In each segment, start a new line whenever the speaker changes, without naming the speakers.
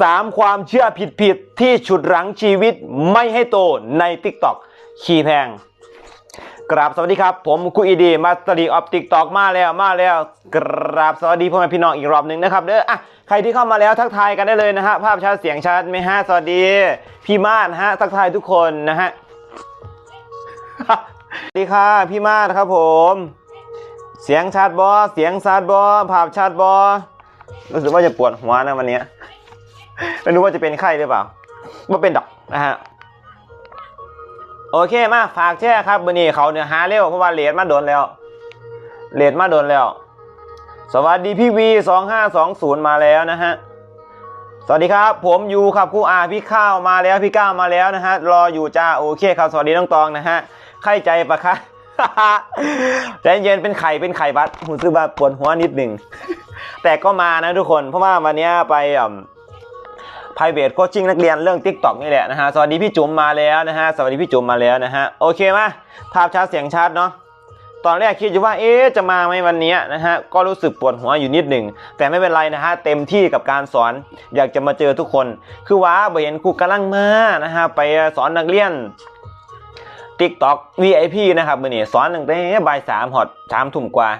สามความเชื่อผิดๆที่ฉุดรั้งชีวิตไม่ให้โตใน t ิ k t o k ขี้แพงกราบสวัสดีครับ ผมคุยดีมาสตอร์ออฟติ๊กตอกมาแล้วมาแล้ว กราบสวัสดีพ่อแม่พี่น้องอีกรอบหนึ่งนะครับเด้ออะใครที่เข้ามาแล้วทักทายกันได้เลยนะฮะภาพชัดเสียงชัดไหมฮะสวัสดีพี่มาศนฮะทักทายทุกคนนะฮะสวัสดีค่ะพี่มาศครับผม เสียงชัดบอเสียงชัดบอภาพชัดบอรู้สึกว่าจะปวดหัวนะวันนี้ ไม่รู้ว่าจะเป็นไข้หรือเปล่าว่าเป็นดอกนะฮะโอเคมาฝากแช่ครับวันนี้เขาเนี่ยหาเร็วเพราะว่าเลดมาโดนแล้วเลดมาโดนแล้ว สวัสดีพี่วีสองห้าสองศูนย์มาแล้วนะฮะสวัสดีครับ ผมยูครับครูอาพี่ข้าวมาแล้วพี่ก้าวมาแล้วนะฮะรออยู่จ้าโอเคครับสวัสดีน้องตองนะฮะไข้ใจปะคะใจเย็นเป็นไข่เป็นไข่บัดหูซื้อมาปวดหัวนิดหนึ่งแต่ก็มานะทุกคนเพราะว่าวันนี้ไปอ่า private coaching นักเรียนเรื่อง TikTok นี่แหละนะฮะสวัสดีพี่จุ๋มมาแล้วนะฮะสวัสดีพี่จุ๋มมาแล้วนะฮะโอเคมาภาพชัดเสียงชัดเนาะตอนแรกคิดอยู่ว่าเอ๊ะจะมาไหมวันนี้นะฮะก็รู้สึกปวดหัวอยู่นิดหนึ่งแต่ไม่เป็นไรนะฮะเต็มที่กับการสอนอยากจะมาเจอทุกคน คือว่าบ่เห็นครูกำลังมานะฮะไปสอนนักเรียน TikTok VIP นะครับมื่อนี้สอนตั้งแต่บ่ายสามหอดสามทุ่มกว่า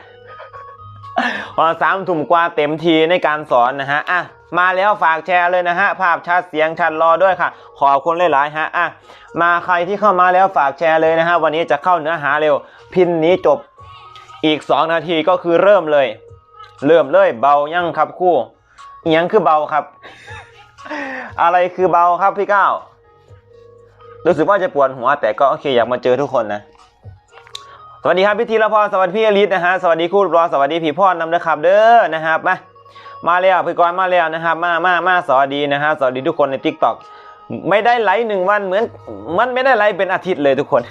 พอสามทุ่มกว่าเต็มทีในการสอนนะฮะอะ มาแล้วฝากแชร์เลยนะฮะ ภาพชัดเสียงชัดรอด้วยค่ะ ขอบคุณหลายๆฮะอะมาใครที่เข้ามาแล้วฝากแชร์เลยนะฮะ วันนี้จะเข้าเนื้อหาเร็ว พินนี้จบอีก 2 นาทีก็คือเริ่มเลย เริ่มเลยเบายั่งครับคู่ยังคือเบาครับ อะไรคือเบาครับพี่ก้าวรู้สึกว่าจะปวดหัวแต่ก็โอเคอยากมาเจอทุกคนนะสวัสดีครับพี่ธีรพรสวัสดีพี่อลิศนะฮะสวัสดีคู่รอสวัสดีพี่พรนำนะครับเด้อนะครับมา มาแล้วพี่กรมาแล้วนะครับ มามามาสวัสดีนะฮะสวัสดีทุกคนใน t ิ k t o k ไม่ได้ไลฟ์หนึ่งวันเหมือน มันไม่ได้ไลฟ์เป็นอาทิตย์เลยทุกคน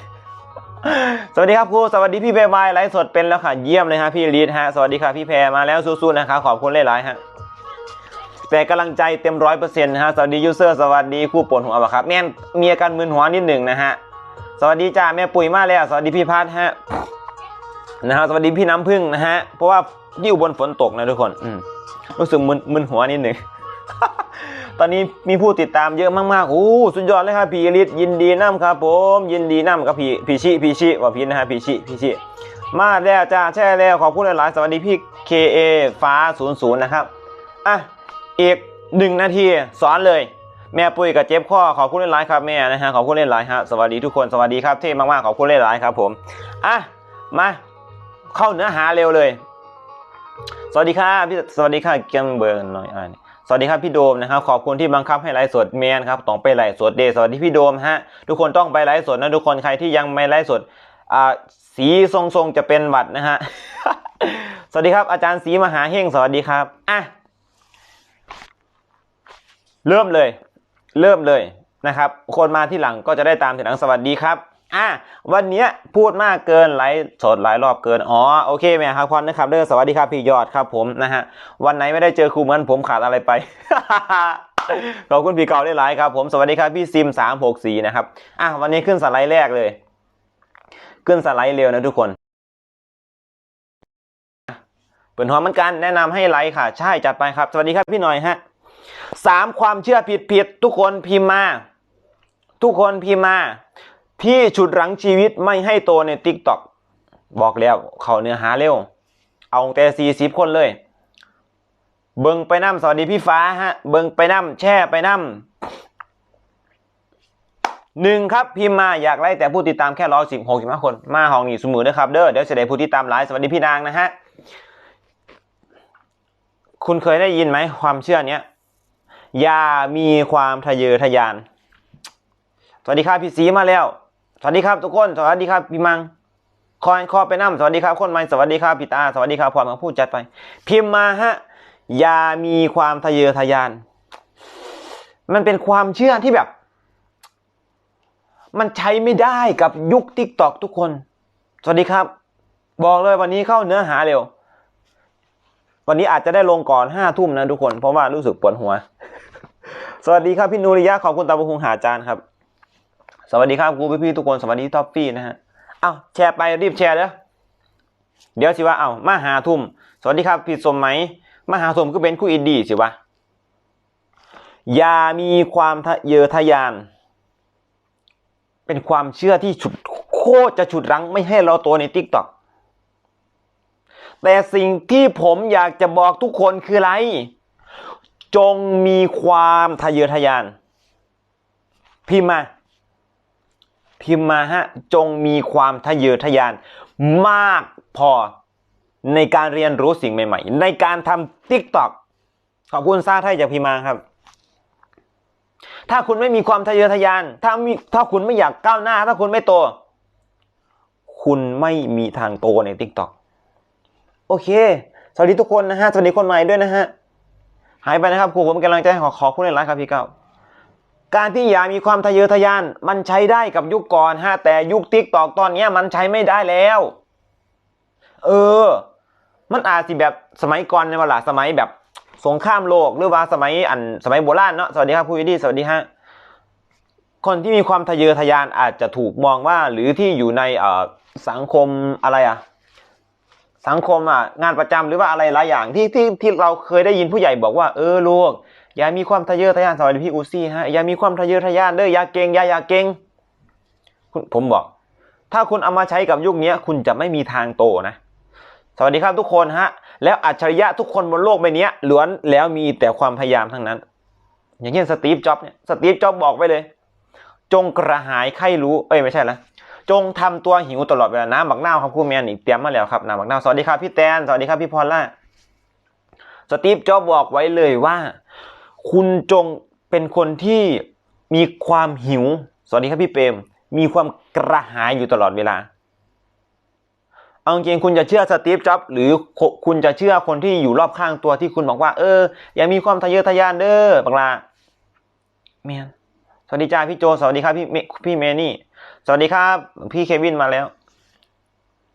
สวัสดีครับครูสวัสดีพี่เบย์บายไลฟ์สดเป็นแล้วค่ะเยี่ยมเลยฮะพี่ลิศฮะสวัสดีค่ะพี่แพรมาแล้วสู้ๆนะครับขอบคุณหลายๆฮะแต่กำลังใจเต็มร้อยเปอร์เซ็นต์นะฮะสวัสดียูเซอร์สวัสดีคู่ปวดหัวครับแม่มีอาการมึนหัวนิดหนึ่งนะฮะสวัสดีจ้าแม่ปุ๋ยมาแล้วสวัสดีพี่พัทฮะนะฮะสวัสดีพี่น้ำพึ่งนะฮะเพราะว่าที่อุบลฝนตกนะทุกคนอืม รู้สึกมึนมึนหัวนิดหนึ่งตอนนี้มีผู้ติดตามเยอะมากๆโอ้สุดยอดเลยครับพี่อลิศยินดีน้ำครับผม ยินดีน้ำครับพี่พี่ชิพี่ชิว่าพี่นะฮะพี่ชิพี่ชิมาแล้วจ้าแช่แล้วขอบคุณหลายๆสวัสดีพี่ KA ฟ้า 00 นะครับอะอีกหนึ่งนาทีสอนเลย แม่ปุ้ยกับเจ็บข้อขอบคุณหลายๆครับแม่นะฮะขอบคุณหลายๆฮะสวัสดีทุกคนสวัสดีครับเท่มากๆขอบคุณหลายๆครับผมอะมาเข้าเนื้อหาเร็วเลย สวัสดีครับพี่สวัสดีค่ะเกมเบอร์หน่อยอ่านสวัสดีครับพี่โดมนะครับขอบคุณที่บังคับให้ไลฟ์สดแมนครับต้องไปไลฟ์สดเดย์สวัสดีพี่โดมฮะทุกคนต้องไปไลฟ์สดนะทุกคนใครที่ยังไม่ไลฟ์สดอ่าสีทรงๆจะเป็นหวัดนะฮะสวัสดีครับอาจารย์สีมหาเฮงสวัสดีครับอะเริ่มเลย เริ่มเลยนะครับ คนมาที่หลังก็จะได้ตามทีหลังสวัสดีครับ อะวันเนี้ยพูดมากเกินไลฟ์สดหลายรอบเกิน อ๋อ โอเคแม่ครับพรนะครับเด้อสวัสดีครับพี่ยอดครับผมนะฮะ วันไหนไม่ได้เจอครูเหมือนผมขาดอะไรไป ขอบคุณพี่เก่าได้หลายครับผม สวัสดีครับพี่ซิมสามหกสี่นะครับ อะวันนี้ขึ้นสไลด์แรกเลย ขึ้นสไลด์เร็วนะทุกคนเปิดหัวเหมือนกันแนะนำให้ไลค์ค่ะ ใช่จัดไปครับ สวัสดีครับพี่หน่อยฮะสามความเชื่อผิดผิดทุกคนพิมพ์มา ทุกคนพิมพ์มา ที่ฉุดรั้งชีวิตไม่ให้โตใน t ิ k t o k บอกแล้วเขาเนื้อหาเร็ว เอาแต่สี่สิบคนเลย เบิงไปน้ำสวัสดีพี่ฟ้าฮะ เบิงไปน้ำแช่ไปน้ำหนึ่งครับพิมพ์มาอยากไล่แต่ผู้ติดตามแค่ร้อยสิบหกสิบห้าคนมาห้องนี้สมือนะครับเด้อเดี๋ยวจะได้ผู้ติดตามหลายสวัสดีพี่นางนะฮะคุณเคยได้ยินไหมความเชื่อเนี้ยอย่ามีความทะเยอทะยาน สวัสดีครับพี่สีมาแล้ว วัสดีครับทุกคน สวัสดีครับพี่มัง คอยคอไปนั่มสวัสดีครับคนใหม่สวัสดีครับพี่ตา สวัสดีครับพร้อมาพูดจัดไป พิมพ์มาฮะ อย่ามีความทะเยอทะยาน มันเป็นความเชื่อที่แบบ มันใช้ไม่ได้กับยุคทิกตอกทุกคน สวัสดีครับ บอกเลยวันนี้เข้าเนื้อหาเร็ว วันนี้อาจจะได้ลงก่อนห้าทุ่มนะทุกคน เพราะว่ารู้สึกปวดหัว สวัสดีครับพี่นูริยะขอบคุณตาบุคุงหาจานครับ สวัสดีครับครูพี่ๆทุกคนสวัสดีท็อฟฟี่นะฮะเอาแชร์ไปรีบแชร์เด้อเดี๋ยวสิว่าเอามาหาทุ่ม สวัสดีครับพี่สมไหมมาหาสมก็เป็นคู่อินดี้สิวะอย่ามีความทะเยอทะยาน เป็นความเชื่อที่ฉุดโคตรจะฉุดรั้งไม่ให้เราโตในทิกตอกแต่สิ่งที่ผมอยากจะบอกทุกคนคืออะไร จงมีความทะเยอทะยาน พิมพ์มา พิมพ์มาฮะจงมีความทะเยอทะยานมากพอในการเรียนรู้สิ่งใหม่ ๆ ในการทำ TikTok ขอบคุณซาไทยจากพิมมาครับ ถ้าคุณไม่มีความทะเยอทะยาน ถ้ามีถ้าคุณไม่อยากก้าวหน้า ถ้าคุณไม่โต คุณไม่มีทางโตใน TikTok โอเค สวัสดีทุกคนนะฮะ สวัสดีคนใหม่ด้วยนะฮะ หายไปนะครับครูผมกำลังใจขอขอคุณในไลน์ครับพี่เก้า การที่อย่ามีความทะเยอทะยาน มันใช้ได้กับยุคก่อนฮะแต่ยุคทิกตอกตอนเนี้ยมันใช้ไม่ได้แล้ว เออ มันอาจสิแบบสมัยก่อนในเวลาสมัยแบบสงครามโลกหรือว่าสมัยอันสมัยโบราณเนาะสวัสดีครับคุณวิดีสวัสดีฮะคนที่มีความทะเยอทะยานอาจจะถูกมองว่า หรือที่อยู่ในเอ่อสังคมอะไรอะสังคมอะงานประจำหรือว่าอะไรหลายอย่างที่ที่ที่เราเคยได้ยินผู้ใหญ่บอกว่า เออลูก อย่ามีความทะเยอทะยานสวัสดีพี่อูซี่ฮะอย่ามีความทะเยอทะยานเด้ออย่าเก่งอย่าอย่าเก่งคุณผมบอก ถ้าคุณเอามาใช้กับยุคนี้คุณจะไม่มีทางโตนะ สวัสดีครับทุกคนฮะ แล้วอัจฉริยะทุกคนบนโลกใบนี้ล้วนแล้วมีแต่ความพยายามทั้งนั้น อย่างเช่นสตีฟจ็อบส์เนี่ยสตีฟจ็อบบอกไว้เลย จงกระหายใครรู้เอ้ยไม่ใช่ละจงทำตัวหิวตลอดเวลาน้ำบักนาวครับครูแมนอีกเตรียมมาแล้วครับน้ำบักนาวสวัสดีครับพี่แตนสวัสดีครับพี่พอลล่าสตีฟจ็อบบอกไว้เลยว่า คุณจงเป็นคนที่มีความหิว สวัสดีครับพี่เปรมมีความกระหายอยู่ตลอดเวลา เอาจริงๆคุณจะเชื่อสตีฟจ็อบหรือคุณจะเชื่อคนที่อยู่รอบข้างตัวที่คุณบอกว่า เออ อย่ามีความทะเยอทะยานเด้อบักลาเมียนสวัสดีจ้าพี่โจ สวัสดีครับพี่เมพี่เมนี่ สวัสดีครับ พี่เควินมาแล้ว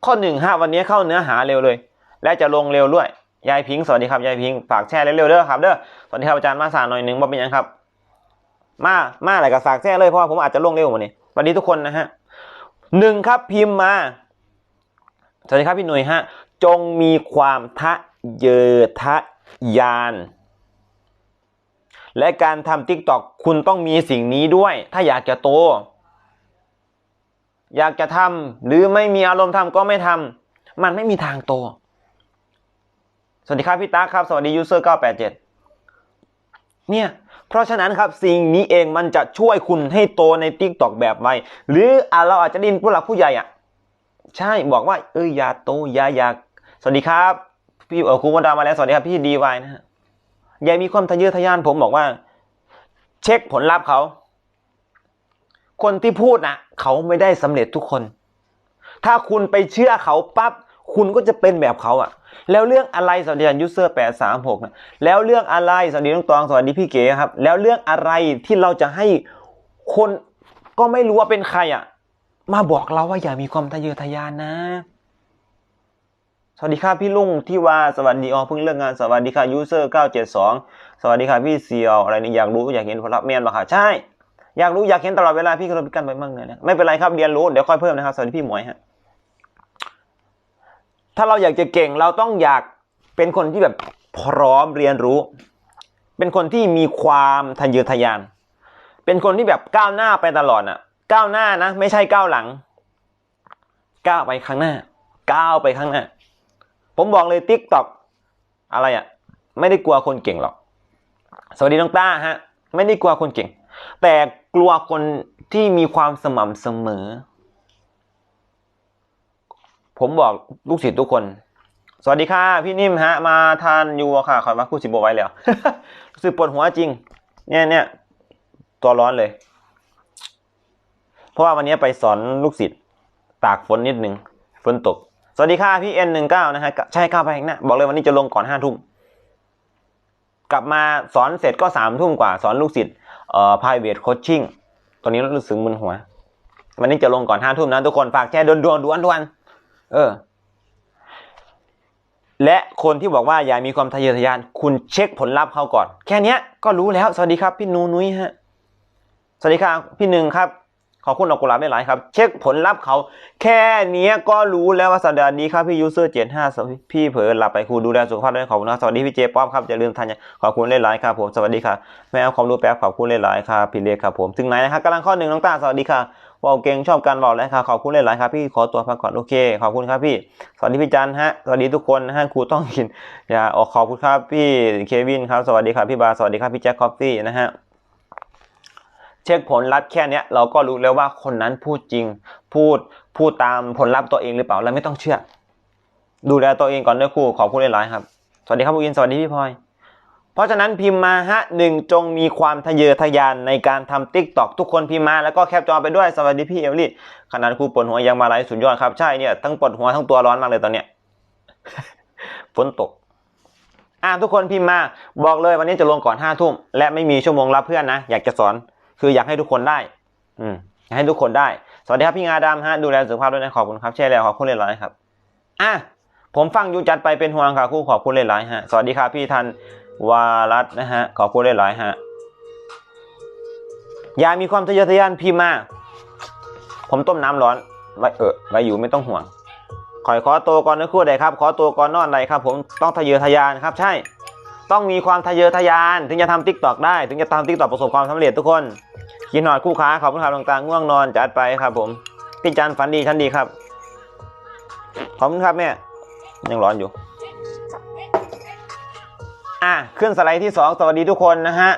ข้อหนึ่งฮะวันนี้เข้าเนื้อหาเร็วเลย และจะลงเร็วด้วย ยายพิงสวัสดีครับยายพิงฝากแชร์เร็วๆเด้อครับเด้อสวัสดีครับอาจารย์มาสาหน่อยหนึ่งว่าเป็นยังครับ มามาอะไรกับฝากแชร์เลยเพราะว่าผมอาจจะลงเร็ววันนี้สวัสดีทุกคนนะฮะหนึ่งครับพิมพ์มาสวัสดีครับพี่หนุ่ยฮะจงมีความทะเยอทะยาน และการทำ t ิ k t o k คุณต้องมีสิ่งนี้ด้วย ถ้าอยากจะโต อยากจะทำหรือไม่มีอารมณ์ทำก็ไม่ทำมันไม่มีทางโต วัสดีครับพี่ตาครับ สวัสดียูเซอร์987 เนี่ย เพราะฉะนั้นครับสิ่งนี้เองมันจะช่วยคุณให้โตใน t ิ k t o k แบบไวหรืออเราอาจจะดินผู้หลักผู้ใหญ่อะ ใช่บอกว่า เอ้ยอย่าโตอย่าอยากสวัสดีครับ พี่เออครูวดามาแล้วสวัสดีครับพี่ดีวายนะฮะอย่ามีความทะเยอทะยานผมบอกว่า เช็คผลลัพธ์เขา คนที่พูดนะเขาไม่ได้สำเร็จทุกคน ถ้าคุณไปเชื่อเขาปั๊บ คุณก็จะเป็นแบบเขาอะแล้วเรื่องอะไรสวัสดียูเซอร์แปดสามหกนะแล้วเรื่องอะไรสวัสดีน้องตองสวัสดีพี่เก๋ครับ แล้วเรื่องอะไรที่เราจะให้คนก็ไม่รู้ว่าเป็นใครอะมาบอกเราว่าอย่ามีความทะเยอทะยานนะ สวัสดีครับพี่ลุงที่ว่าสวัสดีอ๋อเพิ่งเลิกงานสวัสดีค่ะยูเซอร์เก้าเจ็ดสองสวัสดีค่ะพี่เซียวอะไรนี่อยากรู้อยากเห็นผลลัพธ์แมนหรอคะใช่อยากรู้อยากเห็นตลอดเวลาพี่ก็เลยพิกันไปมั่งเลยนะไม่เป็นไรครับเรียนรู้เดี๋ยวค่อยเพิ่มนะครับสวัสดีพี่หมวยฮะ ถ้าเราอยากจะเก่งเราต้องอยากเป็นคนที่แบบพร้อมเรียนรู้ เป็นคนที่มีความทะเยอทะยาน เป็นคนที่แบบก้าวหน้าไปตลอดอะ ก้าวหน้านะ ไม่ใช่ก้าวหลัง ก้าวไปข้างหน้า ก้าวไปข้างหน้า ผมบอกเลยติ๊กต็อกอะไรอะ ไม่ได้กลัวคนเก่งหรอก สวัสดีน้องต้าฮะ ไม่ได้กลัวคนเก่ง แต่กลัวคนที่มีความสม่ำเสมอ ผมบอกลูกศิษย์ทุกคน สวัสดีค่ะ พี่นิ่มฮะ มาทานยูค่ะขอยมาคู่สิบโบไว้แล้วรู้สึกปวดหัวจริง เนี่ยเนี่ยตัวร้อนเลย เพราะว่าวันนี้ไปสอนลูกศิษย์ตากฝนนิดนึงฝนตก สวัสดีค่ะพี่เอ็นหนึ่งเก้านะฮะใช่ก้าวไปข้างหน้าบอกเลยวันนี้จะลงก่อนห้าทุ่มกลับมาสอนเสร็จก็สามทุ่มกว่า สอนลูกศิษย์เอ่อ private coaching ตอนนี้รู้สึกมึนหัว วันนี้จะลงก่อนห้าทุ่มนะทุกคนฝากแชร์ด่วนด่วนด่วนด่วน เออ และคนที่บอกว่าอย่ามีความทะเยอทะยาน คุณเช็คผลลัพธ์เขาก่อน แค่เนี้ยก็รู้แล้ว สวัสดีครับพี่นูนุ้ยฮะ สวัสดีครับพี่หนึ่งครับ ขอบคุณดอกกุหลาบได้หลายครับ เช็คผลลัพธ์เขา แค่เนี้ยก็รู้แล้วว่าสัปดาห์นี้ครับพี่ยูเซอร์เจ็ดห้าพี่เผลอหลับไปครูดูแลสุขภาพด้วยขอบคุณนะสวัสดีพี่เจป๊อปครับอย่าลืมทันยาขอบคุณหลายๆครับผมสวัสดีครับแม่เอาความรู้แป๊บขอบคุณหลายๆครับพี่เล็กครับผมถึงไหนนะครับกำลังข้อหนึ่งน้องตาสวัสดีค่ะ วอลเก่งชอบการบอกแล้วครับขอบคุณหลายๆครับพี่ขอตัวพักก่อนโอเค ขอบคุณครับพี่ สวัสดีพี่จันฮะสวัสดีทุกคนนะฮะครูต้องกินอย่าออกขอบคุณครับพี่เควินครับสวัสดีครับพี่บาสวัสดีครับพี่แจ็คคอฟฟี่นะฮะเช็คผลลัพธ์แค่เนี้ยเราก็รู้แล้วว่าคนนั้นพูดจริง พูดพูดตามผลลัพธ์ตัวเองหรือเปล่าเราไม่ต้องเชื่อ ดูแลตัวเองก่อนด้วยครูขอบคุณหลายๆครับ สวัสดีครับคุณอินสวัสดีพี่พลอย เพราะฉะนั้นพิมพ์มาฮะหนึ่งจงมีความทะเยอทะยานในการทำติ๊กตอกทุกคนพิมพ์มาแล้วก็แคปจอไปด้วยสวัสดีพี่เอลลี่ขนาดครูปวดหัวยังมาไลฟ์สุดยอดครับใช่เนี่ยทั้งปวดหัวทั้งตัวร้อนมากเลยตอนเนี้ยฝนตกอ่าทุกคนพิมพ์มาบอกเลยวันนี้จะลงก่อนห้าทุ่มและไม่มีชั่วโมงรับเพื่อนนะอยากจะสอนคืออยากให้ทุกคนได้ อืมอยากให้ทุกคนได้ สวัสดีครับพี่งาดำฮะดูแลสุขภาพด้วยนะขอบคุณครับแช่แล้วขอบคุณเลยหลายครับอะผมฟังยูจัดไปเป็นห่วงค่ะครู่ขอบคุณเลยหลายฮะสวัสดีครับพี่ทัน วารัตนะฮะ ขอบคุณเลยหลายฮะอย่ามีความทะเยอทะยานพี่มาก ผมต้มน้ำร้อน ไว้เออไว้อยู่ไม่ต้องห่วงขอยขอตัวก่อนนะครู่ใดครับ ขอตัวก่อนนอนใดครับ ผมต้องทะเยอทะยานครับ ใช่ ต้องมีความทะเยอทะยาน ถึงจะทำติ๊กตอกได้ ถึงจะทำติ๊กตอกประสบความสำเร็จทุกคนกินนอดคู่ค้าขอบคุณครับต่างๆง่วงนอนจัดไปครับ ผมพี่จันฝันดีชั้นดีครับขอบคุณครับแม่ยังร้อนอยู่ อะขึ้นสไลด์ที่สองสวัสดีทุกคนนะฮะ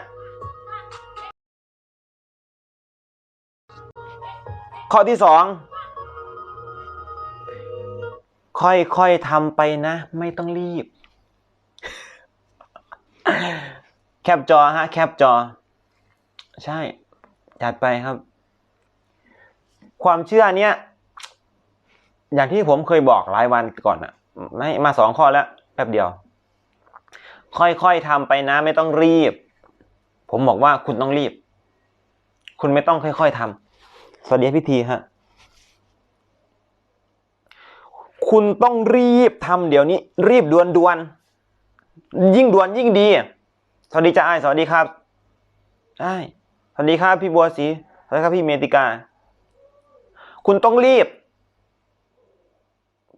ข้อที่สองค่อยๆทำไปนะ ไม่ต้องรีบ แคปจอฮะ แคปจอ ใช่ จัดไปครับ ความเชื่อเนี้ย อย่างที่ผมเคยบอกหลายวันก่อนอะไม่มาสองข้อแล้วแป๊บเดียว ค่อยๆทำไปนะไม่ต้องรีบ ผมบอกว่าคุณต้องรีบ คุณไม่ต้องค่อยๆทำสวัสดีพิธีฮะ คุณต้องรีบทำเดี๋ยวนี้ รีบด่วนด่วนๆยิ่งด่วนยิ่งดี สวัสดีจ้าไอ้สวัสดีครับไอ้สวัสดีครับพี่บัวศรีสวัสดีครับพี่เมติกา คุณต้องรีบ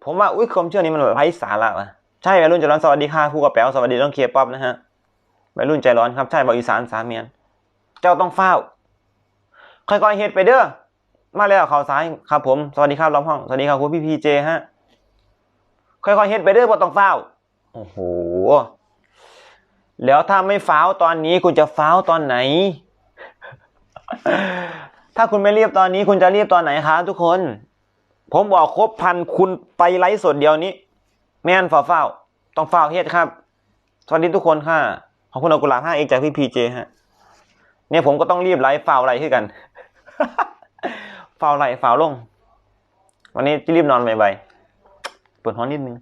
ผมว่าอุ้ยความเชื่อนี้มันไร้สาระว่ะ ใช่วัยรุ่นใจร้อนสวัสดีค่ะครูกระแป๋วสวัสดีน้องเคียร์ป๊อปนะฮะวัยรุ่นใจร้อนครับใช่บอกอีสานสามเมียน เจ้าต้องเฝ้า ค่อยๆเฮ็ดไปเด้อมาแล้วข่าวซ้ายครับผมสวัสดีครับล้อมห้องสวัสดีครับครูพี่พีเจฮะค่อยๆเฮ็ดไปเด้อบ่ต้องเฝ้าโอ้โหแล้วถ้าไม่ฟ้าวตอนนี้คุณจะฟ้าวตอนไหน ถ้าคุณไม่เรียบตอนนี้คุณจะเรียบตอนไหนครับทุกคน ผมบอกครบพันคุณไปไลฟ์สดเดียวนี้ แม่นฝ่าเฝ้า ต้องเฝ้าเฮ็ดครับ สวัสดีทุกคนค่ะ ขอบคุณเอากุหลาบห้าเอกจากพี่พีเจฮะ เนี่ยผมก็ต้องรีบไลฟ์เฝ้าไลฟ์ขึ้นกัน เฝ้าไลฟ์เฝ้าลง วันนี้จะรีบนอนใบๆปวดหัวนิดนึง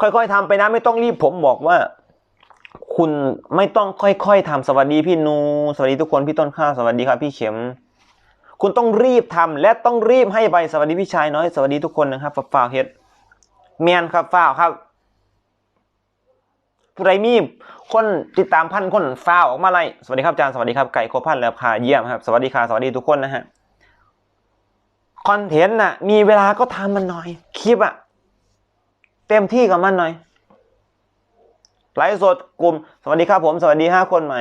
ค่อยๆทำไปนะไม่ต้องรีบผมบอกว่า คุณไม่ต้องค่อยๆทำสวัสดีพี่นู สวัสดีทุกคนพี่ต้นข้าวสวัสดีครับพี่เข็มคุณต้องรีบทำและต้องรีบให้ไปสวัสดีพี่ชายน้อยสวัสดีทุกคนนะครับฝ่าวเฮ็ด เมียนครับฝ่าวครับ ผู้ใดมีคนติดตามพันคนฝ่าวออกมาไล่สวัสดีครับอาจารย์สวัสดีครับไก่โคพันแล้วค่ะเยี่ยมครับสวัสดีค่ะสวัสดีทุกคนนะฮะคอนเทนต์น่ะ มีเวลาก็ทำมันหน่อย คลิปอะเต็มที่กับมันหน่อยไลฟ์สดกลุ่ม สวัสดีครับผม สวัสดีห้าคนใหม่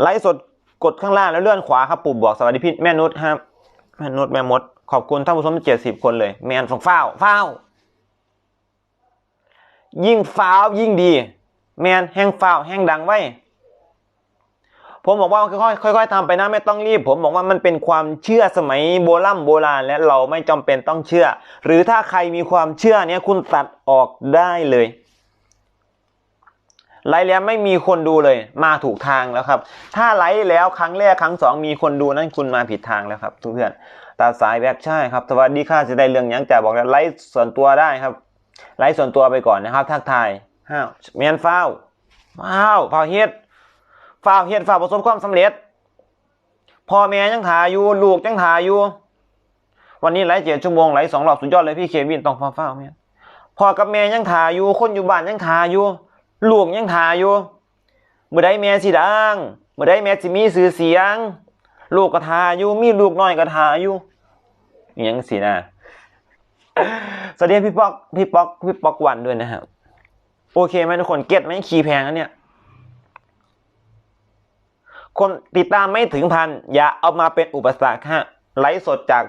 ไลฟ์สดกดข้างล่างแล้วเลื่อนขวาครับปุ่มบอกสวัสดีพี่แม่นุชครับแม่นุชแม่มด ขอบคุณท่านผู้ชมเจ็ดสิบคนเลยแมนฝั่งฟ้าวฟ้าว ยิ่งฟ้าวยิ่งดี แมนแห้งฟ้าวแห้งดังไว้ ผมบอกว่าค่อยๆค่อยๆทำไปนะไม่ต้องรีบ ผมบอกว่ามันเป็นความเชื่อสมัยโบราณโบราณและเราไม่จำเป็นต้องเชื่อ หรือถ้าใครมีความเชื่อเนี้ยคุณตัดออกได้เลยไลฟ์แล้วไม่มีคนดูเลย มาถูกทางแล้วครับ ถ้าไลฟ์แล้วครั้งแรกครั้งสองมีคนดูนั่นคุณมาผิดทางแล้วครับทุกเพื่อนตาสายแบกใช่ครับสวัสดีค่ะจะได้เรื่องยังจ่บอกแล้วไลฟ์ส่วนตัวได้ครับ ไลฟ์ส่วนตัวไปก่อนนะครับ ทักทายห้าวเมียนฟ้าวฟ้าวฟ้าวเฮ็ดฟ้าวเฮ็ดฟ้าวประสบความสำเร็จพ่อแม่ยังถ่ายอยู่ลูกยังถ่ายอยู่ วันนี้ไลฟ์เจ็ดชั่วโมงไลฟ์สองรอบสุดยอดเลยพี่เควินต้องฟ้าวฟ้าวเมียนพ่อกับแม่ยังถ่ายอยู่ คนอยู่บ้านยังถ่ายอยู่ ลูกยังถ่ายอยู่เมื่อใดแม่สิดังเมื่อใดแม่สิมีสื่อเสียง ลูกกระทาอยู่มีลูกน้อยกระทาอยู่อหยังสินะ สวัสดีพี่ป๊อกพี่ป๊อกพี่ป๊อกวันด้วยนะครับโอเคไหมทุกคนเก็ตไหมคีย์แพงนะเนี่ย คนติดตามไม่ถึงพันอย่าเอามาเป็นอุปสรรคฮะไลฟ์สดจาก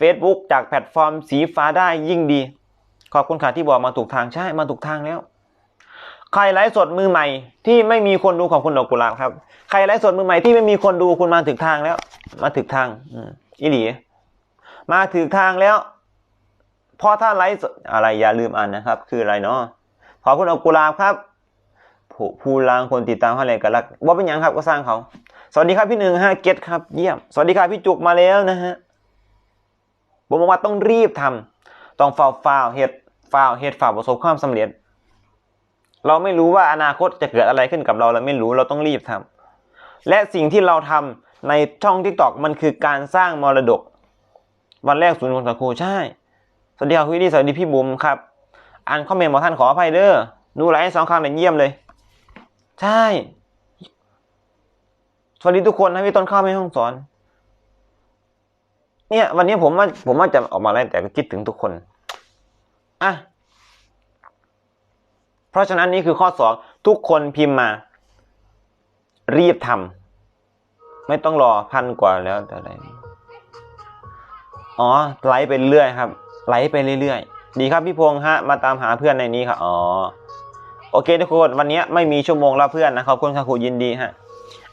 Facebook จากแพลตฟอร์มสีฟ้าได้ยิ่งดี ขอบคุณค่ะที่บอกมาถูกทางใช่มาถูกทางแล้ว ใครไลฟ์สดมือใหม่ที่ไม่มีคนดูขอบคุณดอกกุหลาบครับ ใครไลฟ์สดมือใหม่ที่ไม่มีคนดูคุณมาถึงทางแล้ว มาถึงทางอือีหลีมาถึงทางแล้ว พราะถ้าไลฟ์อะไรอย่าลืมอ่านนะครับ คืออะไรเนาะขอบคุณดอกกุลาบครับ ผู้ผู้ลางคนติดตามเท่าไหร่กันละว่าเป็นยังครับก็สร้างเขา สวัสดีครับพี่หนึ่งฮะเก็ตครับ เยี่ยม สวัสดีครับพี่จุกมาแล้วนะฮะผมบอกว่าต้องรีบทำต้องฝ่าฝ่าวเหตุฝ่าวเหตุฝ่าประสบความสำเร็จ เราไม่รู้ว่าอนาคตจะเกิดอะไรขึ้นกับเราเราไม่รู้เราต้องรีบทำและสิ่งที่เราทำในช่องทิกตอกมันคือการสร้างมรดก วันแรกศูนย์ของสังคูใช่ สวัสดีครับพี่ดีสวัสดีพี่บุ๋มครับ อ่านคอมเมนต์บอกท่านขออภัยเด้อดูไลฟ์สองครั้งเลยเยี่ยมเลย ใช่ สวัสดีทุกคนนะพี่ต้นข้าวไม่ห้องสอน เนี่ย วันนี้ผมว่าผมว่าจะออกมาไลฟ์แต่ก็คิดถึงทุกคนอะเพราะฉะนั้นนี่คือข้อสองทุกคนพิมพ์มา รีบทำไม่ต้องรอพันกว่าแล้วแต่อะไรอ๋อไลฟ์ไปเรื่อยครับ ไหลไปเรื่อยๆ ดีครับพี่พงษ์ฮะมาตามหาเพื่อนในนี้ครับอ๋อโอเคทุกคนวันนี้ไม่มีชั่วโมงแล้วเพื่อนนะขอบคุณค่ะครูยินดีฮะ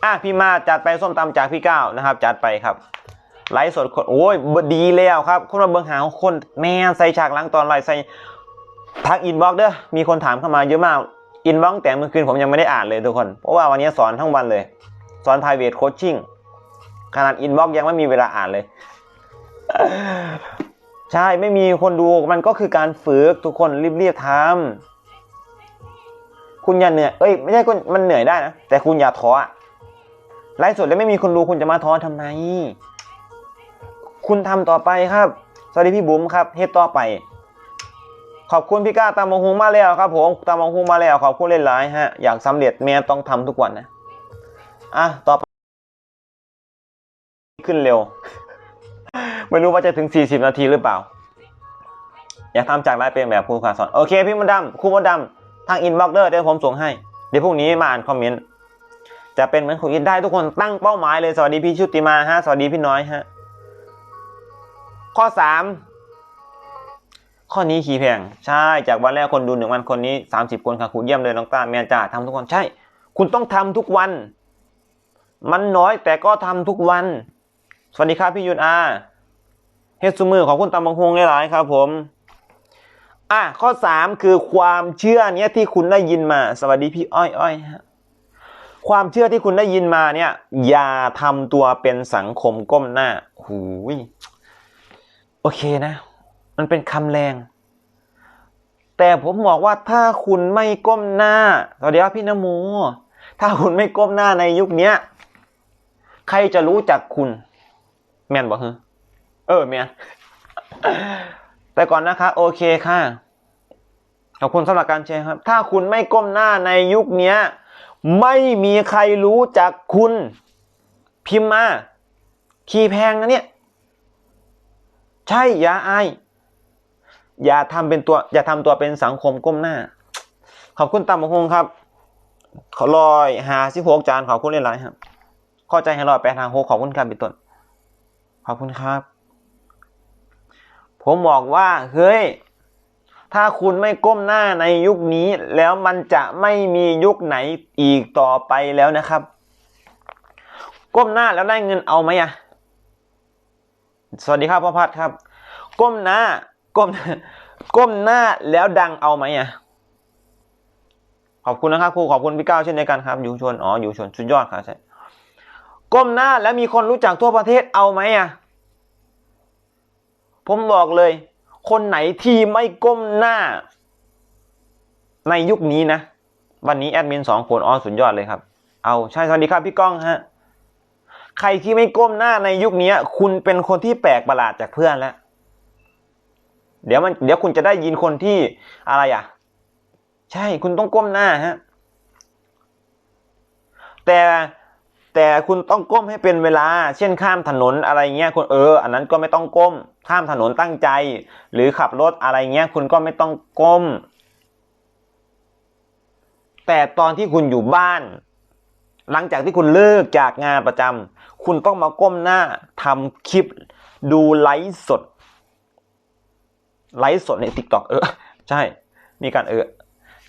อะพี่มาจัดไปส้มตำจากพี่ก้าวนะครับ จัดไปครับไลฟ์สดคนโอ้ยดีแล้วครับคุณมาเบิงหาคนแม่ใส่ฉากหลังตอนไลฟ์ใส่ทักอินบ็อกเด้อมีคนถามเข้ามาเยอะมากอินบ็อกแต่เมื่อคืนผมยังไม่ได้อ่านเลยทุกคน เพราะว่าวันนี้สอนทั้งวันเลย สอน private coaching ขนาดอินบ็อกยังไม่มีเวลาอ่านเลย ใช่ไม่มีคนดูมันก็คือการฝึกทุกคนรีบๆทำคุณอย่าเหนื่อยเอ้ยไม่ใช่คุณมันเหนื่อยได้นะแต่คุณอย่าท้อไลฟ์สดแล้วไม่มีคนดูคุณจะมาท้อทำไม คุณทำต่อไปครับ สวัสดีพี่บุ๋มครับเฮ็ดต่อไป ขอบคุณพี่ก้าตามมงฮุงมาแล้วครับผมตามมงฮุงมาแล้วขอบคุณเล่นหลายฮะอยากสำเร็จแม่ต้องทำทุกวันนะอะต่อไปขึ้นเร็ว ไม่รู้ว่าจะถึง 40 นาทีหรือเปล่า อยากทำจากไลฟ์เป็นแบบครูขาสอน โอเคพี่มดดำครูมดดำทางอินบ็อกเดอร์เดี๋ยวผมส่งให้ เดี๋ยวพรุ่งนี้มาอ่านคอมเมนต์ จะเป็นเหมือนครูอินได้ทุกคนตั้งเป้าหมายเลย สวัสดีพี่ชุติมาฮะ สวัสดีพี่น้อยฮะ ข้อสามข้อนี้ขี่แพง ใช่ จากวันแรกคนดูหนึ่งวันคนนี้สามสิบคนค่ะครูเยี่ยมเลยน้องตาแมนจ่าทำทุกวัน ใช่ คุณต้องทำทุกวัน มันน้อยแต่ก็ทำทุกวัน สวัสดีครับพี่ยุนอา เฮดซูมือของคุณตำบังฮงหลายๆครับผมอะข้อสามคือความเชื่อเนี้ยที่คุณได้ยินมา สวัสดีพี่อ้อยอ้อยฮะความเชื่อที่คุณได้ยินมาเนี่ย อย่าทำตัวเป็นสังคมก้มหน้าหูยโอเคนะ มันเป็นคำแรง แต่ผมบอกว่าถ้าคุณไม่ก้มหน้าสวัสดีครับพี่นโมถ้าคุณไม่ก้มหน้าในยุคเนี้ย ใครจะรู้จักคุณ แมนบอกเฮะ เออแมนแต่ก่อนนะคะ โอเคค่ะ ขอบคุณสำหรับการแชร์ครับ ถ้าคุณไม่ก้มหน้าในยุคนี้ไม่มีใครรู้จักคุณ พิมพ์มาคีย์แพงนะเนี่ย ใช่ อย่าอาย อย่าทำเป็นตัว อย่าทำตัวเป็นสังคมก้มหน้า ขอบคุณตามมงคงครับ ขอลอยหาสิบหกจานขอบคุณเล่นไรครับ เข้าใจให้รอยแปดทางโฮขอบคุณครับเป็นต้นขอบคุณครับ ผมบอกว่าเฮ้ย ถ้าคุณไม่ก้มหน้าในยุคนี้ แล้วมันจะไม่มียุคไหนอีกต่อไปแล้วนะครับ ก้มหน้าแล้วได้เงินเอาไหมอะสวัสดีครับพ่อพัดครับ ก้มหน้า ก้ม ก้มหน้าแล้วดังเอาไหมอะขอบคุณนะครับครูขอบคุณพี่ก้าวเช่นเดียวกันครับอยู่ชนอ๋ออยู่ชนสุดยอดครับใช่ก้มหน้าแล้วมีคนรู้จักทั่วประเทศเอาไหมอะ ผมบอกเลย คนไหนที่ไม่ก้มหน้า ในยุคนี้นะ วันนี้แอดมินสองคนอ๋อสุดยอดเลยครับ เอาใช่สวัสดีครับพี่ก้องฮะ ใครที่ไม่ก้มหน้าในยุคนี้คุณเป็นคนที่แปลกประหลาดจากเพื่อนแล้ว เดี๋ยวมันเดี๋ยวคุณจะได้ยินคนที่อะไรอะ ใช่คุณต้องก้มหน้าฮะ แต่ แต่คุณต้องก้มให้เป็นเวลา เช่นข้ามถนนอะไรเงี้ยคุณเออ อันนั้นก็ไม่ต้องก้ม ข้ามถนนตั้งใจ หรือขับรถอะไรเงี้ยคุณก็ไม่ต้องก้ม แต่ตอนที่คุณอยู่บ้าน หลังจากที่คุณเลิกจากงานประจำคุณต้องมาก้มหน้าทำคลิปดูไลฟ์สด ไลฟ์สดในติ๊กต็อกเออ ใช่ มีการเออ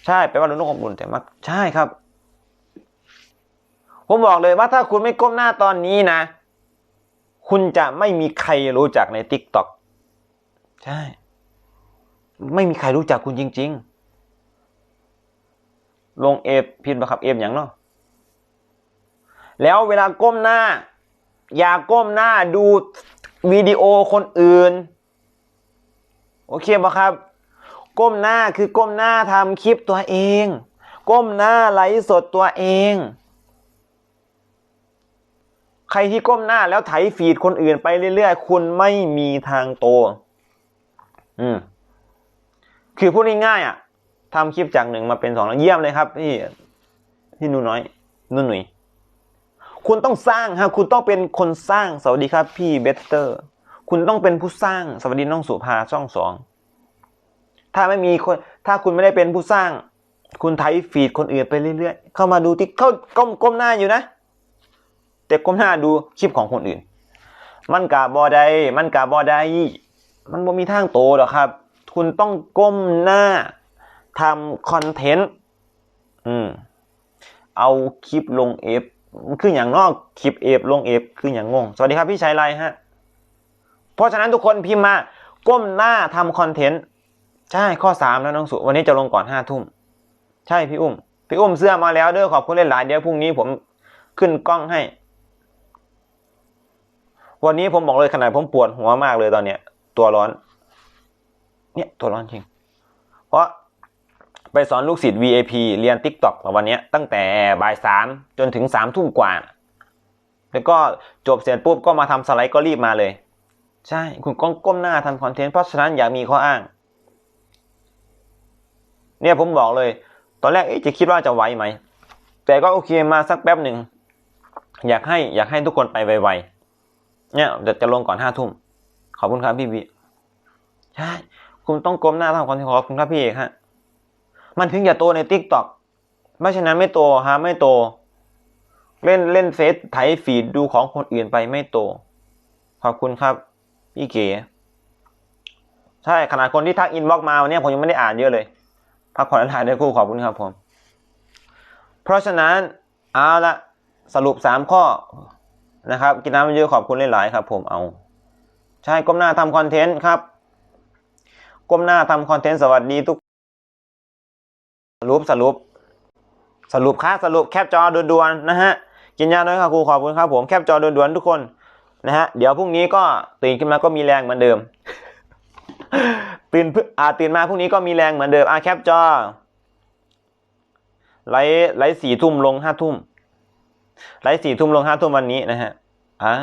ใช่แปลว่าเราต้องอบอุ่นแต่มากใช่ครับ ผมบอกเลยว่าถ้าคุณไม่ก้มหน้าตอนนี้นะ คุณจะไม่มีใครรู้จักในติ๊กต็อกใช่ ไม่มีใครรู้จักคุณจริง ๆ ลงเอฟพินปะครับเอฟอย่างเนาะแล้วเวลาก้มหน้า อย่าก้มหน้าดูวิดีโอคนอื่น โอเคปะครับ ก้มหน้าคือก้มหน้าทำคลิปตัวเอง ก้มหน้าไลฟ์สดตัวเอง ใครที่ก้มหน้าแล้วไถฟีดคนอื่นไปเรื่อยๆ คุณไม่มีทางโต อืม คือพูดง่ายๆอะทำคลิปจากหนึ่งมาเป็นสองแล้วเยี่ยมเลยครับพี่พี่นูน้อยนุ่นหนุ่ยคุณต้องสร้างฮะคุณต้องเป็นคนสร้างสวัสดีครับ พี่เบสเตอร์ คุณต้องเป็นผู้สร้างสวัสดีน้องสุภาช่องสองถ้าไม่มีคน ถ้าคุณไม่ได้เป็นผู้สร้าง คุณไถฟีดคนอื่นไปเรื่อยๆ เข้ามาดูที่เข้าก้มก้มหน้าอยู่นะ แต่ก้มหน้าดูคลิปของคนอื่น มันกะบอได้มันกะบอได้มันบ่มีทางโตหรอกครับ คุณต้องก้มหน้าทำคอนเทนต์อืมเอาคลิปลงเอฟคืออย่างนอกคลิปเอฟลงเอฟคืออย่างงง สวัสดีครับพี่ชัยไรฮะ เพราะฉะนั้นทุกคนพิมพ์มาก้มหน้าทำคอนเทนต์ใช่ข้อสามแล้วน้องสุ วันนี้จะลงก่อนห้าทุ่ม ใช่พี่อุ้ม พี่อุ้มเสื้อมาแล้วเด้อขอบคุณเลยหลายเดี๋ยวพรุ่งนี้ผมขึ้นกล้องให้ วันนี้ผมบอกเลยขนาดผมปวดหัวมากเลยตอนเนี้ย ตัวร้อน เนี่ยตัวร้อนจริง เพราะไปสอนลูกศิษย์ VIP เรียน TikTok วันนี้ตั้งแต่บ่ายสามจนถึงสามทุ่มกว่า แล้วก็จบเสร็จปุ๊บก็มาทำสไลด์ก็รีบมาเลย ใช่ คุณก้มก้มหน้าทำคอนเทนต์เพราะฉะนั้นอย่ามีข้ออ้าง เนี่ยผมบอกเลย ตอนแรกจะคิดว่าจะไหวไหม แต่ก็โอเคมาสักแป๊บหนึ่ง อยากให้อยากให้ทุกคนไปไวๆ เนี่ยเดี๋ยวจะลงก่อนห้าทุ่มขอบคุณครับพี่บีใช่คุณต้องก้มหน้าทำคอนเทนต์ขอบคุณครับพี่เอกฮะมันถึงจะโตในทิกตอกไม่ฉะนั้นไม่โตฮะไม่โต เล่นเล่นเฟซไถฟีดดูของคนอื่นไปไม่โต ขอบคุณครับ พี่เก๋ใช่ขนาดคนที่ทักอินบ็อกมาวันนี้ผมยังไม่ได้อ่านเยอะเลยพักผ่อนและถ่ายได้คู่ขอบคุณครับผม เพราะฉะนั้นเอาละสรุปสามข้อ นะครับ กินน้ำเยอะขอบคุณหลายๆครับ ผมเอา ใช่ก้มหน้าทำคอนเทนต์ครับ ก้มหน้าทำคอนเทนต์สวัสดีทุก สรุปสรุป สรุปครับสรุปแคปจอด่วนๆนะฮะ กินยาน้อยครับครูขอบคุณครับผมแคปจอด่วนๆทุกคนนะฮะ เดี๋ยวพรุ่งนี้ก็ตื่นขึ้นมาก็มีแรงเหมือนเดิม ตื่นอ่าตื่นมาพรุ่งนี้ก็มีแรงเหมือนเดิมอ่าแคปจอไลฟ์ไลฟ์สี่ทุ่มลงห้าทุ่ม ไลฟ์สี่ทุ่มลงห้าทุ่มวันนี้นะฮะ อ่า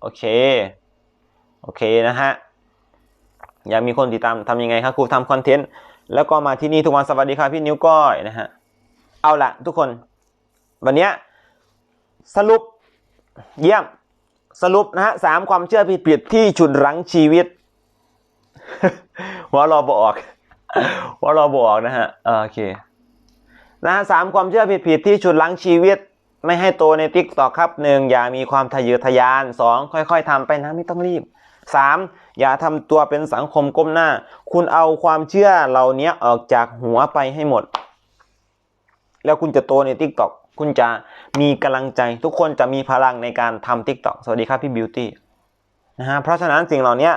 โอเค โอเคนะฮะ อยากมีคนติดตามทำยังไงครับครูทำคอนเทนต์ แล้วก็มาที่นี่ทุกวันสวัสดีครับพี่นิ้วก้อยนะฮะ เอาละทุกคน วันนี้สรุป เยี่ยม สรุปนะฮะสามความเชื่อผิดๆที่ฉุดรั้งชีวิตหัวรอบออกหัวรอบออกนะฮะ โอเค นะสามความเชื่อผิดๆที่ฉุดรั้งชีวิต ไม่ให้โตในติ๊กต็อกครับหนึ่งอย่ามีความทะเยอทะยานสองค่อย ๆทำไปนะไม่ต้องรีบสามอย่าทำตัวเป็นสังคมก้มหน้า คุณเอาความเชื่อเหล่านี้ออกจากหัวไปให้หมด แล้วคุณจะโตในติ๊กต็อกคุณจะมีกำลังใจ ทุกคนจะมีพลังในการทำทิกตอกสวัสดีครับพี่บิวตี้นะฮะเพราะฉะนั้นสิ่งเหล่านี้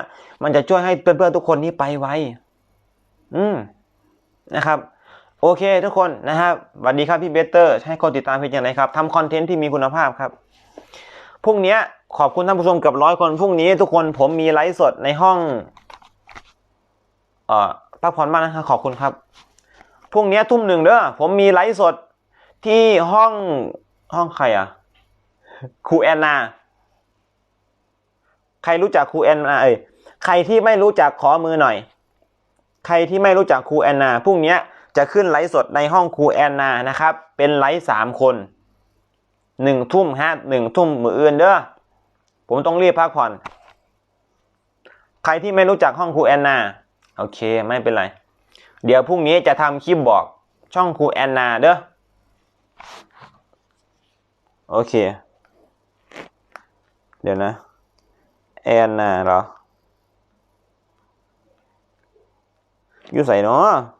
มันจะช่วยให้เพื่อนๆทุกคนนี้ไปไวอืมนะครับ โอเคทุกคนนะครับสวัสดีครับพี่เบเตอร์ ให้คนติดตามพี่อย่างไรครับทำคอนเทนต์ที่มีคุณภาพครับ พรุ่งนี้ขอบคุณท่านผู้ชมเกับร้อยคน พรุ่งนี้ทุกคนผมมีไลฟ์สดในห้อง เอ่อพักผ่อนมากนะครับขอบคุณครับ พรุ่งนี้ทุ่มหนึ่งเด้อ ผมมีไลฟ์สดที่ห้องห้องใครอะ ครูแอนนา ใครรู้จักครูแอนนาเอ้ย ใครที่ไม่รู้จักขอมือหน่อย ใครที่ไม่รู้จักครูแอนนา พรุ่งนี้ จะขึ้นไลฟ์สดในห้องครูแอนนานะครับ เป็นไลฟ์สามคนหนึ่งทุ่มฮะหนึ่งทุ่มมืออื่นเด้อผมต้องรีบพักผ่อน ใครที่ไม่รู้จักห้องครูแอนนา โอเคไม่เป็นไร เดี๋ยวพรุ่งนี้จะทำคลิปบอกช่องครูแอนนาเด้อโอเค เดี๋ยวนะ แอนนาเหรออยู่ใส่เนาะ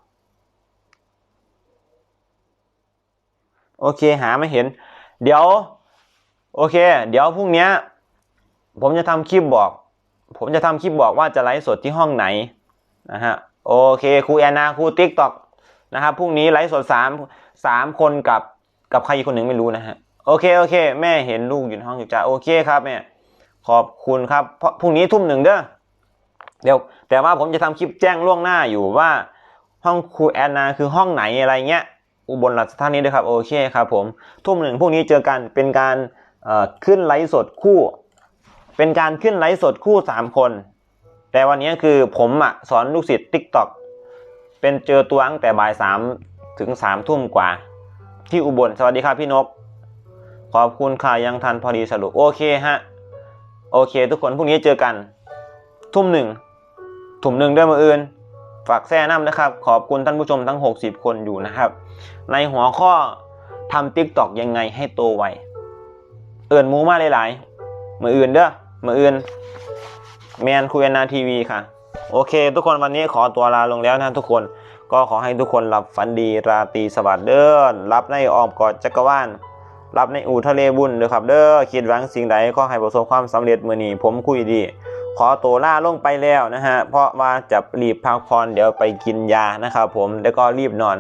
โอเคหาไม่เห็น เดี๋ยว โอเค เดี๋ยวพรุ่งนี้ผมจะทำคลิปบอก ผมจะทำคลิปบอกว่าจะไลฟ์สดที่ห้องไหนนะฮะโอเคครูแอนนาครูติ๊กตอกนะครับพรุ่งนี้ไลฟ์สดสามสามคนกับกับใครอีกคนหนึ่งไม่รู้นะฮะโอเคโอเค แม่เห็นลูกอยู่ในห้องอยู่จ้าโอเคครับแม่ขอบคุณครับเพราะพรุ่งนี้ทุ่มหนึ่งเด้อเดี๋ยวแต่ว่าผมจะทำคลิปแจ้งล่วงหน้าอยู่ว่า ห้องครูแอนนาคือห้องไหนอะไรเงี้ย อุบลราชธานีด้วยครับโอเคครับผมทุ่มหนึ่งพรุ่งนี้เจอกันเป็นการขึ้นไลฟ์สดคู่ เป็นการขึ้นไลฟ์สดคู่สามคน แต่วันนี้คือผมอะสอนลูกศิษย์ทิกตอกเป็นเจอตัวตั้งแต่บ่ายสามถึงสามทุ่มกว่า ที่อุบลสวัสดีครับพี่นก ขอบคุณค่ะยังทันพอดีสรุปโอเคฮะโอเค ทุกคนพรุ่งนี้เจอกัน ทุ่มหนึ่งทุ่มหนึ่งด้วยมืออื่น ฝากแซ่น้ำนะครับ ขอบคุณท่านผู้ชมทั้ง 60 คนอยู่นะครับ ในหัวข้อทำติ๊กตอกยังไงให้โตไวเอิ่นมูมาหลายๆมืออื่นเด้อมืออื่นแมนคุยนาทีวีค่ะ โอเค ทุกคนวันนี้ขอตัวลาลงแล้วนะทุกคนก็ขอให้ทุกคนหลับฝันดีราตรีสวัสดิ์เด้อรับในอ้อมกอดจักรวาลรับในอู่ทะเลบุญเด้อครับ เด้อคิดหวังสิ่งใดก็ให้ประสบความสำเร็จมือนี้ผมคุยดี ขอตัวล่าลงไปแล้วนะฮะเพราะว่าจะรีบพักผ่อนเดี๋ยวไปกินยานะครับผมแล้วก็รีบนอน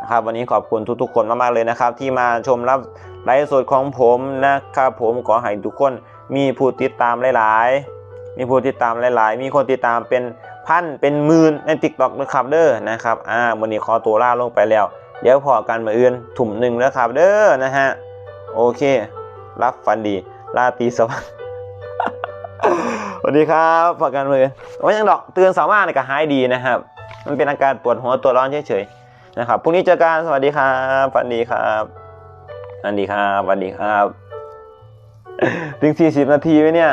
นะครับวันนี้ขอบคุณทุกๆคนมากๆเลยนะครับ ที่มาชมรับไลฟ์สดของผมนะครับผมขอให้ทุกคนมีผู้ติดตามหลายๆ มีผู้ติดตามหลาย ๆ มีคนติดตามเป็นพันเป็นหมื่นในติ๊กต็อกนะครับเด้อนะครับอ่าวันนี้ขอตัวล่าลงไปแล้ว เดี๋ยวพอกันมาอื่นถุ่มหนึ่งแล้วครับเด้อนะฮะโอเค รับฟันดีลาตีสวัสดิ์ สวัสดีครับฝากกันเลยว่ายังดอกเตือนสามารถก็หายดีนะครับ มันเป็นอาการปวดหัวตัวร้อนเฉยๆนะครับพรุ่งนี้เจอกันสวัสดีครับฝันดีครับฝันดีครับฝันดีครับ ถึงสี่สิบนาทีไหมเนี่ย